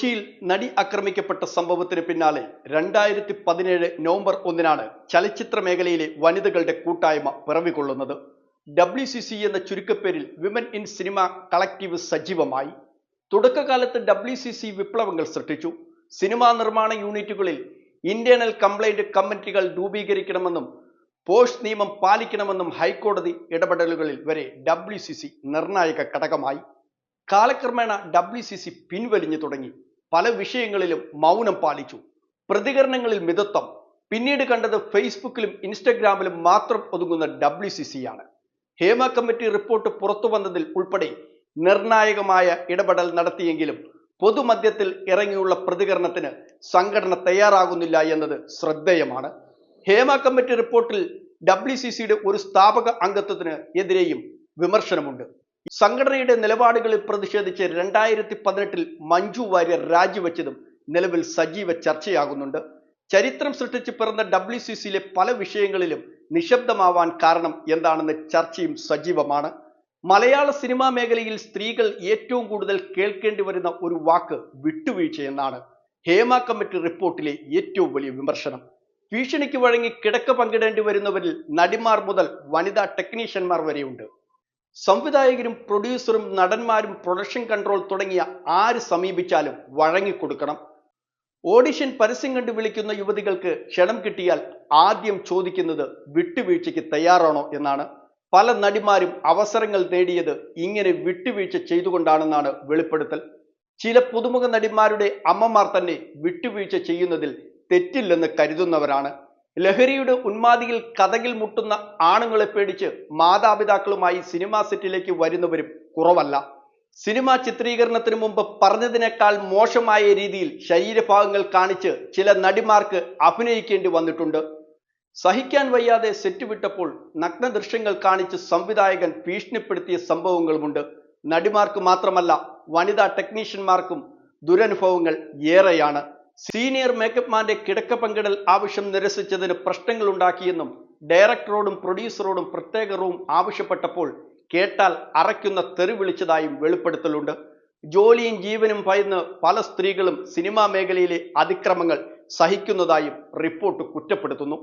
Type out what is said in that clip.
കൊച്ചിയിൽ നടി ആക്രമിക്കപ്പെട്ട സംഭവത്തിന് പിന്നാലെ രണ്ടായിരത്തി പതിനേഴ് നവംബർ ഒന്നിനാണ് ചലച്ചിത്ര മേഖലയിലെ വനിതകളുടെ കൂട്ടായ്മ പിറവികൊള്ളുന്നത്. ഡബ്ല്യു സി സി എന്ന ചുരുക്കപ്പേരിൽ വിമൻ ഇൻ സിനിമ കളക്റ്റീവ് സജീവമായി. തുടക്കകാലത്ത് ഡബ്ല്യു സി സി വിപ്ലവങ്ങൾ സൃഷ്ടിച്ചു. സിനിമാ നിർമ്മാണ യൂണിറ്റുകളിൽ ഇന്റേണൽ കംപ്ലൈന്റ് കമ്മിറ്റികൾ രൂപീകരിക്കണമെന്നും പോഷ് നിയമം പാലിക്കണമെന്നും ഹൈക്കോടതി ഇടപെടലുകളിൽ വരെ ഡബ്ല്യു സി സി നിർണായക ഘടകമായി. കാലക്രമേണ ഡബ്ല്യു സി സി പിൻവലിഞ്ഞു തുടങ്ങി. പല വിഷയങ്ങളിലും മൗനം പാലിച്ചു. പ്രതികരണങ്ങളിൽ മിതത്വം. പിന്നീട് കണ്ടത് ഫേസ്ബുക്കിലും ഇൻസ്റ്റഗ്രാമിലും മാത്രം ഒതുങ്ങുന്ന ഡബ്ല്യു സി സി ആണ്. ഹേമ കമ്മിറ്റി റിപ്പോർട്ട് പുറത്തു വന്നതിൽ ഉൾപ്പെടെ നിർണായകമായ ഇടപെടൽ നടത്തിയെങ്കിലും പൊതുമധ്യത്തിൽ ഇറങ്ങിയുള്ള പ്രതികരണത്തിന് സംഘടന തയ്യാറാകുന്നില്ല എന്നത് ശ്രദ്ധേയമാണ്. ഹേമ കമ്മിറ്റി റിപ്പോർട്ടിൽ ഡബ്ല്യു ഒരു സ്ഥാപക അംഗത്വത്തിന് എതിരെയും വിമർശനമുണ്ട്. സംഘടനയുടെ നിലപാടുകളിൽ പ്രതിഷേധിച്ച് രണ്ടായിരത്തി പതിനെട്ടിൽ മഞ്ജു വാര്യർ രാജിവെച്ചതും നിലവിൽ സജീവ ചർച്ചയാകുന്നുണ്ട്. ചരിത്രം സൃഷ്ടിച്ച് പിറന്ന ഡബ്ല്യു സി സിയിലെ പല വിഷയങ്ങളിലും നിശബ്ദമാവാൻ കാരണം എന്താണെന്ന് ചർച്ചയും സജീവമാണ്. മലയാള സിനിമാ മേഖലയിൽ സ്ത്രീകൾ ഏറ്റവും കൂടുതൽ കേൾക്കേണ്ടി വരുന്ന ഒരു വാക്ക് വിട്ടുവീഴ്ച എന്നാണ് ഹേമ കമ്മിറ്റി റിപ്പോർട്ടിലെ ഏറ്റവും വലിയ വിമർശനം. ഭീഷണിക്ക് വഴങ്ങി കിടക്ക പങ്കിടേണ്ടി വരുന്നവരിൽ നടിമാർ മുതൽ വനിതാ ടെക്നീഷ്യന്മാർ വരെയുണ്ട്. സംവിധായകരും പ്രൊഡ്യൂസറും നടന്മാരും പ്രൊഡക്ഷൻ കൺട്രോൾ തുടങ്ങിയ ആര് സമീപിച്ചാലും വഴങ്ങിക്കൊടുക്കണം. ഓഡിഷൻ പരസ്യം കണ്ട് വിളിക്കുന്ന യുവതികൾക്ക് ക്ഷണം കിട്ടിയാൽ ആദ്യം ചോദിക്കുന്നത് വിട്ടുവീഴ്ചയ്ക്ക് തയ്യാറാണോ എന്നാണ്. പല നടിമാരും അവസരങ്ങൾ നേടിയത് ഇങ്ങനെ വിട്ടുവീഴ്ച ചെയ്തുകൊണ്ടാണെന്നാണ് വെളിപ്പെടുത്തൽ. ചില പുതുമുഖ നടിമാരുടെ അമ്മമാർ തന്നെ വിട്ടുവീഴ്ച ചെയ്യുന്നതിൽ തെറ്റില്ലെന്ന് കരുതുന്നവരാണ്. ലഹരിയുടെ ഉന്മാതിയിൽ കഥകിൽ മുട്ടുന്ന ആണുങ്ങളെ പേടിച്ച് മാതാപിതാക്കളുമായി സിനിമാ സെറ്റിലേക്ക് വരുന്നവരും കുറവല്ല. സിനിമാ ചിത്രീകരണത്തിന് മുമ്പ് പറഞ്ഞതിനേക്കാൾ മോശമായ രീതിയിൽ ശരീരഭാഗങ്ങൾ കാണിച്ച് ചില നടിമാർക്ക് അഭിനയിക്കേണ്ടി വന്നിട്ടുണ്ട്. സഹിക്കാൻ വയ്യാതെ സെറ്റ് വിട്ടപ്പോൾ നഗ്ന ദൃശ്യങ്ങൾ കാണിച്ച് സംവിധായകൻ ഭീഷണിപ്പെടുത്തിയ സംഭവങ്ങളുമുണ്ട്. നടിമാർക്ക് മാത്രമല്ല വനിതാ ടെക്നീഷ്യന്മാർക്കും ദുരനുഭവങ്ങൾ ഏറെയാണ്. സീനിയർ മേക്കപ്പ് മാന്റെ കിടക്ക പങ്കിടൽ ആവശ്യം നിരസിച്ചതിന് പ്രശ്നങ്ങൾ ഉണ്ടാക്കിയെന്നും ഡയറക്ടറോടും പ്രൊഡ്യൂസറോടും പ്രത്യേക റൂം ആവശ്യപ്പെട്ടപ്പോൾ കേട്ടാൽ അറയ്ക്കുന്ന തെറി വിളിച്ചതായും വെളിപ്പെടുത്തലുണ്ട്. ജോലിയും ജീവനും ഭയന്ന് പല സ്ത്രീകളും സിനിമാ മേഖലയിലെ അതിക്രമങ്ങൾ സഹിക്കുന്നതായും റിപ്പോർട്ട് കുറ്റപ്പെടുത്തുന്നു.